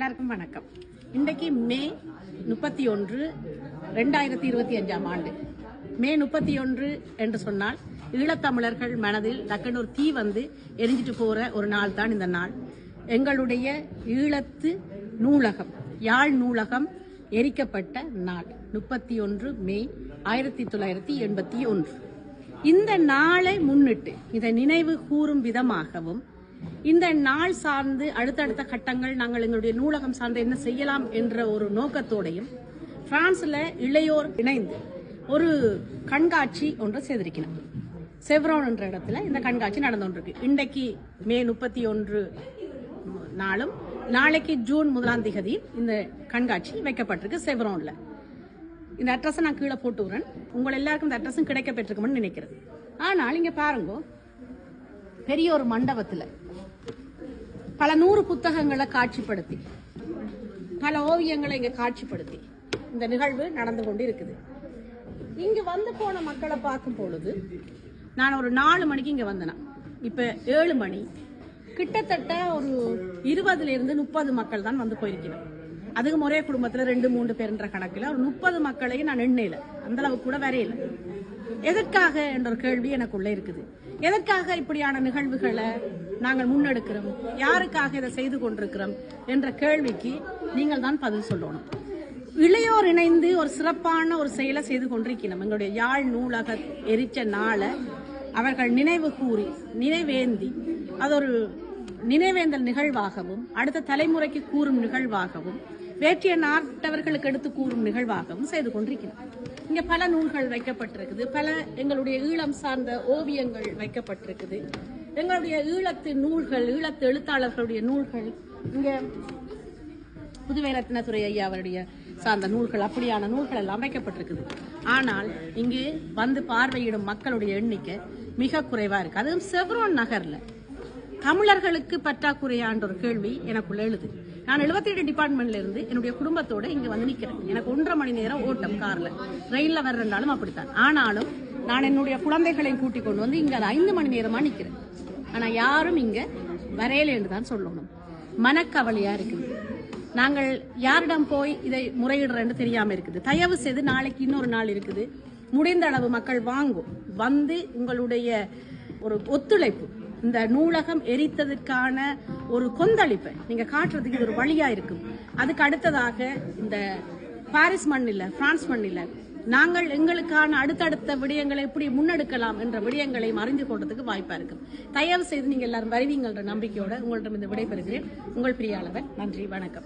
எல்லாருக்கும் வணக்கம். இன்றைக்கு மே முப்பத்தி ஒன்று ரெண்டாயிரத்தி இருபத்தி அஞ்சாம் ஆண்டு. மே முப்பத்தி ஒன்று என்று சொன்னால் ஈழத்தமிழர்கள் மனதில் டக்குன்னு ஒரு தீ வந்து எரிஞ்சிட்டு போகிற ஒரு நாள் தான் இந்த நாள். எங்களுடைய ஈழத்து நூலகம் யாழ் நூலகம் எரிக்கப்பட்ட நாள் முப்பத்தி ஒன்று மே ஆயிரத்தி தொள்ளாயிரத்தி எண்பத்தி ஒன்று. இந்த நாளை முன்னிட்டு இதை நினைவு கூறும் விதமாகவும் இந்த நாள் சார்ந்து அடுத்தடுத்த கட்டங்கள் நாங்கள் எங்களுடைய நூலகம் சார்ந்து என்ன செய்யலாம் என்ற ஒரு நோக்கத்தோடையும் பிரான்ஸ்ல இளையோர் இணைந்து ஒரு கண்காட்சி ஒன்று செய்திருக்கிறோம் செவ்ரோன் என்ற இடத்துல இந்த கண்காட்சி நடந்து கொண்டிருக்கு. இன்றைக்கு மே முப்பத்தி ஒன்று நாளும் நாளைக்கு ஜூன் முதலாம் திகதி இந்த கண்காட்சி வைக்கப்பட்டிருக்கு செவ்ரோன்ல. இந்த அட்ரஸை நான் கீழே போட்டு விடுறேன். உங்கள் எல்லாருக்கும் இந்த அட்ரஸும் கிடைக்க பெற்றிருக்கும்னு நினைக்கிறேன். ஆனால் இங்கே பாருங்க பெரிய ஒரு மண்டபத்துல பல நூறு புத்தகங்களை காட்சிப்படுத்தி பல ஓவியங்களை இங்க காட்சிப்படுத்தி இந்த நிகழ்வு நடந்து கொண்டு இருக்குது இங்க வந்து போன மக்களை பார்க்கும் பொழுது நான் ஒரு நாலு மணிக்கு இங்க வந்தேனா. இப்ப ஏழு மணி. கிட்டத்தட்ட ஒரு இருபதுல இருந்து முப்பது மக்கள் தான் வந்து போயிருக்கிறேன் அதுக்கு ஒரே குடும்பத்துல ரெண்டு மூன்று பேருன்ற கணக்குல ஒரு முப்பது மக்களையும் நான் எண்ணெயில. அந்த அளவுக்கு கூட வரையில எதற்காக என்ற ஒரு கேள்வி எனக்குள்ள இருக்குது. எதற்காக இப்படியான நிகழ்வுகளை நாங்கள் முன்னெடுக்கிறோம். யாருக்காக இதை செய்து கொண்டிருக்கிறோம் என்ற கேள்விக்கு நீங்கள் தான் பதில் சொல்லணும். இளையோர் இணைந்து ஒரு சிறப்பான ஒரு செயலை செய்து கொண்டிருக்கிறோம். எங்களுடைய யாழ் நூலக எரிச்ச நாளை அவர்கள் நினைவு கூறி நினைவேந்தி அது ஒரு நினைவேந்தல் நிகழ்வாகவும் அடுத்த தலைமுறைக்கு கூறும் நிகழ்வாகவும் வேற்றிய நாட்டவர்களுக்கு எடுத்து கூறும் நிகழ்வாகவும் செய்து கொண்டிருக்கிறோம். இங்கே பல நூல்கள் வைக்கப்பட்டிருக்குது. பல எங்களுடைய ஈழம் சார்ந்த ஓவியங்கள் வைக்கப்பட்டிருக்குது. எங்களுடைய ஈழத்து நூல்கள் ஈழத்து எழுத்தாளர்களுடைய நூல்கள் இங்கே புதுவை ரத்னத்துறை ஐயா அவருடைய சார்ந்த நூல்கள் அப்படியான நூல்கள் எல்லாம் வைக்கப்பட்டிருக்குது ஆனால் இங்கு வந்து பார்வையிடும் மக்களுடைய எண்ணிக்கை மிக குறைவாக இருக்குது அதுவும் செவ்ரோன் நகரில். தமிழர்களுக்கு பற்றாக்குறையான்ற ஒரு கேள்வி எனக்குள்ள எழுது. நான் 77 டிபார்ட்மெண்ட்ல இருந்து என்னுடைய குடும்பத்தோட இங்க வந்து நிக்கிறேன். எனக்கு ஒன்றரை மணி நேரம் ஓட்டம் கார்ல. ரயில்ல வர்றதுனாலும் அப்படித்தான். ஆனாலும் நான் என்னுடைய குழந்தைகளையும் கூட்டிக் கொண்டு வந்து இங்க ஐந்து மணி நேரமா நிக்கிறேன். ஆனா யாரும் இங்க வரையல என்று தான் சொல்லணும். மனக்கவலையா இருக்குது. நாங்கள் யாரிடம் போய் இதை முறையிடுறேன்னு தெரியாம இருக்குது. தயவு செய்து நாளைக்கு இன்னொரு நாள் இருக்குது. முடிந்த அளவு மக்கள் வாங்கும். வந்து உங்களுடைய ஒரு ஒத்துழைப்பு இந்த நூலகம் எரித்ததற்கான ஒரு கொந்தளிப்பை நீங்க காட்டுறதுக்கு இது ஒரு வழியா இருக்கும். அதுக்கு அடுத்ததாக இந்த பாரிஸ் மண்ணில் பிரான்ஸ் மண்ணில் நாங்கள் எங்களுக்கான அடுத்தடுத்த விடயங்களை எப்படி முன்னெடுக்கலாம் என்ற விடயங்களையும் அறிந்து கொள்றதுக்கு வாய்ப்பா இருக்கும் தயவு செய்து நீங்க எல்லாரும் வருவீங்கன்ற நம்பிக்கையோட உங்களிடம் இந்த விடைபெறுகிறேன். உங்கள் பிரியாளவர் நன்றி வணக்கம்.